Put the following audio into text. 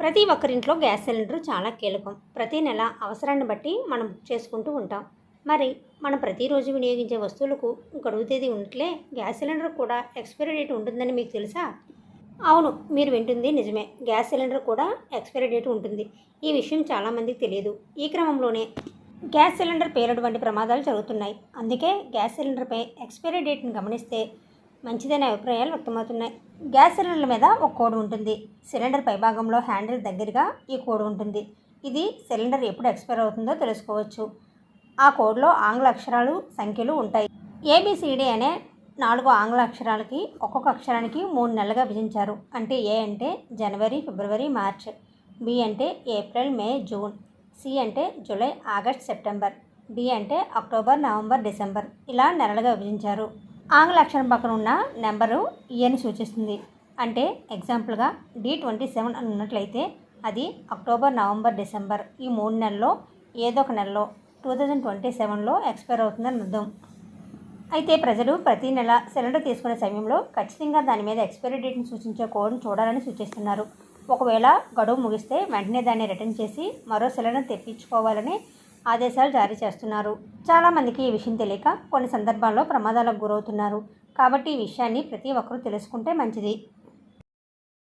ప్రతి ఒక్కరింట్లో gas cylinder చాలా కీలకం. ప్రతి నెల అవసరాన్ని బట్టి మనం బుక్ చేసుకుంటూ ఉంటాం. మరి మనం ప్రతిరోజు వినియోగించే వస్తువులకు గడువు తేదీ ఉన్నట్లే గ్యాస్ సిలిండర్ కూడా ఎక్స్పైరీ డేట్ ఉంటుందని మీకు తెలుసా? అవును మీరు వింటుంది నిజమే. గ్యాస్ సిలిండర్ కూడా ఎక్స్పైరీ డేట్ ఉంటుంది. ఈ విషయం చాలామందికి తెలియదు. ఈ క్రమంలోనే గ్యాస్ సిలిండర్ పేలడం వంటి ప్రమాదాలు జరుగుతున్నాయి. అందుకే గ్యాస్ సిలిండర్పై ఎక్స్పైరీ డేట్ని గమనిస్తే మంచిదనే అభిప్రాయాలు వ్యక్తమవుతున్నాయి. గ్యాస్ సిలిండర్ల మీద ఒక కోడ్ ఉంటుంది. సిలిండర్ పైభాగంలో హ్యాండిల్ దగ్గరగా ఈ కోడ్ ఉంటుంది. ఇది సిలిండర్ ఎప్పుడు ఎక్స్పైర్ అవుతుందో తెలుసుకోవచ్చు. ఆ కోడ్లో ఆంగ్ల అక్షరాలు సంఖ్యలు ఉంటాయి. ఏబిసిడి అనే నాలుగు ఆంగ్ల అక్షరాలకి ఒక్కొక్క అక్షరానికి మూడు నెలలుగా విభజించారు. అంటే ఏ అంటే జనవరి ఫిబ్రవరి మార్చ్. బి అంటే ఏప్రిల్ మే జూన్. సి అంటే జూలై ఆగస్ట్ సెప్టెంబర్. బి అంటే అక్టోబర్ నవంబర్ డిసెంబర్. ఇలా నెలలుగా విభజించారు. ఆంగ్ల అక్షరం పక్కన ఉన్న నెంబరు e ఏని సూచిస్తుంది. అంటే ఎగ్జాంపుల్గా డి ట్వంటీ సెవెన్ అని ఉన్నట్లయితే అది అక్టోబర్ నవంబర్ డిసెంబర్ ఈ మూడు నెలల్లో ఏదో ఒక నెలలో టూ థౌజండ్ ట్వంటీ సెవెన్లో ఎక్స్పైర్ అవుతుందని అర్థం. అయితే ప్రజలు ప్రతి నెల సిలిండర్ తీసుకునే సమయంలో ఖచ్చితంగా దాని మీద ఎక్స్పైరీ డేట్ని సూచించే కోడ్ను చూడాలని సూచిస్తున్నారు. ఒకవేళ గడువు ముగిస్తే వెంటనే దాన్ని రిటర్న్ చేసి మరో సిలిండర్ తెప్పించుకోవాలని ఆదేశాలు జారీ చేస్తున్నారు. చాలామందికి ఈ విషయం తెలియక కొన్ని సందర్భాల్లో ప్రమాదాలకు గురవుతున్నారు. కాబట్టి ఈ విషయాన్ని ప్రతి ఒక్కరూ తెలుసుకుంటే మంచిది.